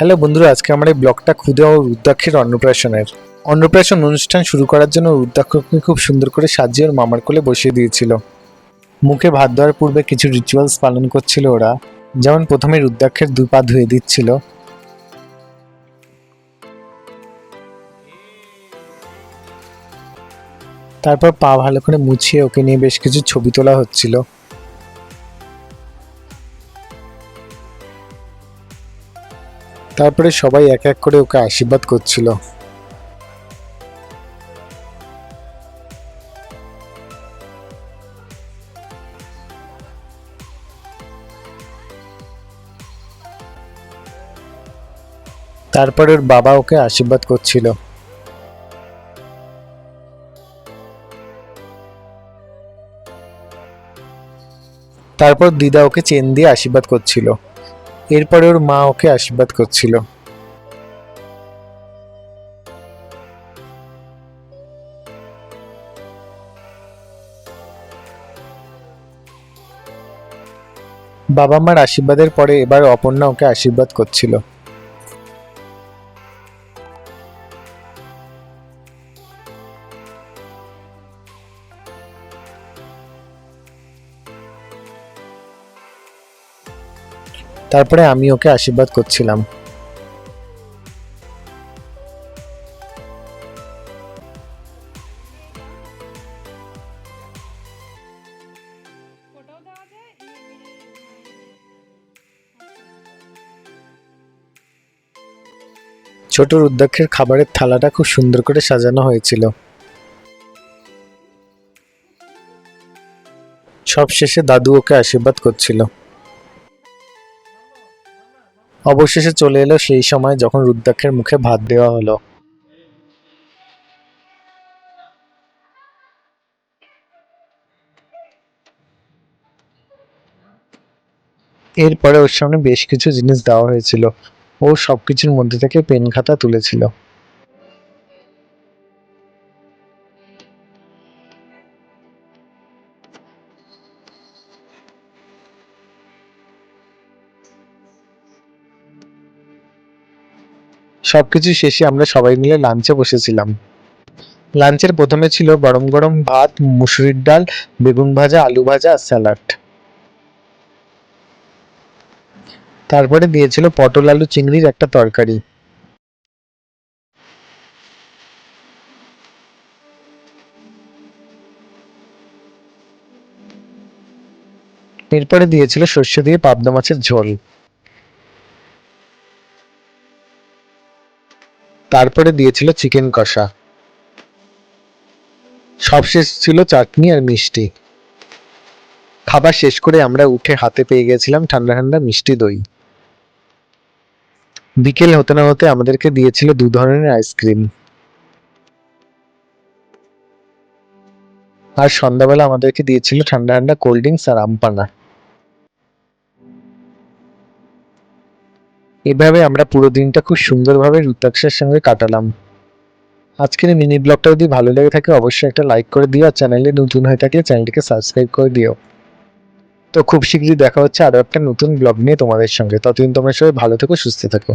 Hello বন্ধুরা, আজকে আমার এই ব্লগটা ক্ষুদে ও রুদ্রাক্ষের অন্নপ্রাশনের। অন্নপ্রাশন অনুষ্ঠান শুরু করার জন্য রুদ্রাক্ষকে খুব সুন্দর করে সাজিয়ে ওর মামার কোলে বসিয়ে দিয়েছিল। মুখে ভাত দেওয়ার পূর্বে কিছু রিচুয়ালস পালন করছিল ওরা, যেমন প্রথমে রুদ্রাক্ষের দুই পা ধুয়ে দিচ্ছিল। তারপর পা ভালো করে মুছিয়ে ওকে নিয়ে বেশ কিছু ছবি তোলা হচ্ছিল। তারপরে সবাই এক এক করে ওকে আশীর্বাদ করছিল। তারপরে ওর বাবা ওকে আশীর্বাদ করছিল। তারপর দিদা ওকে চেন দিয়ে আশীর্বাদ করছিল। এরপরে ওর মা ওকে আশীর্বাদ করছিল। বাবা মার আশীর্বাদের পরে এবার অপর্ণা ওকে আশীর্বাদ করছিল। তারপরে আমি ওকে আশীর্বাদ করছিলাম। ছোট রুদ্রাক্ষের খাবারের থালাটা খুব সুন্দর করে সাজানো হয়েছিল। সব শেষে দাদু ওকে আশীর্বাদ করছিল। অবশেষে চলে এলো সেই সময় যখন রুদ্রাক্ষের মুখে ভাত দেওয়া হলো। এরপরে ওর সামনে বেশ কিছু জিনিস দেওয়া হয়েছিল। ও সবকিছুর মধ্যে থেকে পেন খাতা তুলেছিল। সবকিছু শেষে আমরা সবাই মিলে লাঞ্চে বসেছিলাম। লাঞ্চের প্রথমে ছিল গরম গরম ভাত, মুসুরির ডাল, বেগুন ভাজা, আলু ভাজা আর স্যালাড। তারপরে দিয়েছিল পটল, আলু, চিংড়ির একটা তরকারি। এরপরে দিয়েছিল সর্ষে দিয়ে পাবদা মাছের ঝোল। তারপরে দিয়েছিল চিকেন কষা। সবশেষ ছিল চাটনি আর মিষ্টি। খাবার শেষ করে আমরা উঠে হাতে পেয়ে গেছিলাম ঠান্ডা ঠান্ডা মিষ্টি দই। বিকেল হতে না হতে আমাদেরকে দিয়েছিল দু ধরনের আইসক্রিম। আর সন্ধ্যাবেলা আমাদেরকে দিয়েছিল ঠান্ডা ঠান্ডা কোল্ড ড্রিঙ্কস আর আমপানা। এভাবে আমরা পুরো দিনটা খুব সুন্দরভাবে রুদ্রাক্ষের সঙ্গে কাটালাম। আজকের মিনি ব্লগটা যদি ভালো লেগে থাকে, অবশ্যই একটা লাইক করে দিও আর চ্যানেলে নতুন হয়ে থাকলে চ্যানেলটিকে সাবস্ক্রাইব করে দিও। তো খুব শীঘ্রই দেখা হচ্ছে আরও একটা নতুন ব্লগ নিয়ে তোমাদের সঙ্গে। ততদিন তোমরা সবাই ভালো থেকো, সুস্থ থেকো।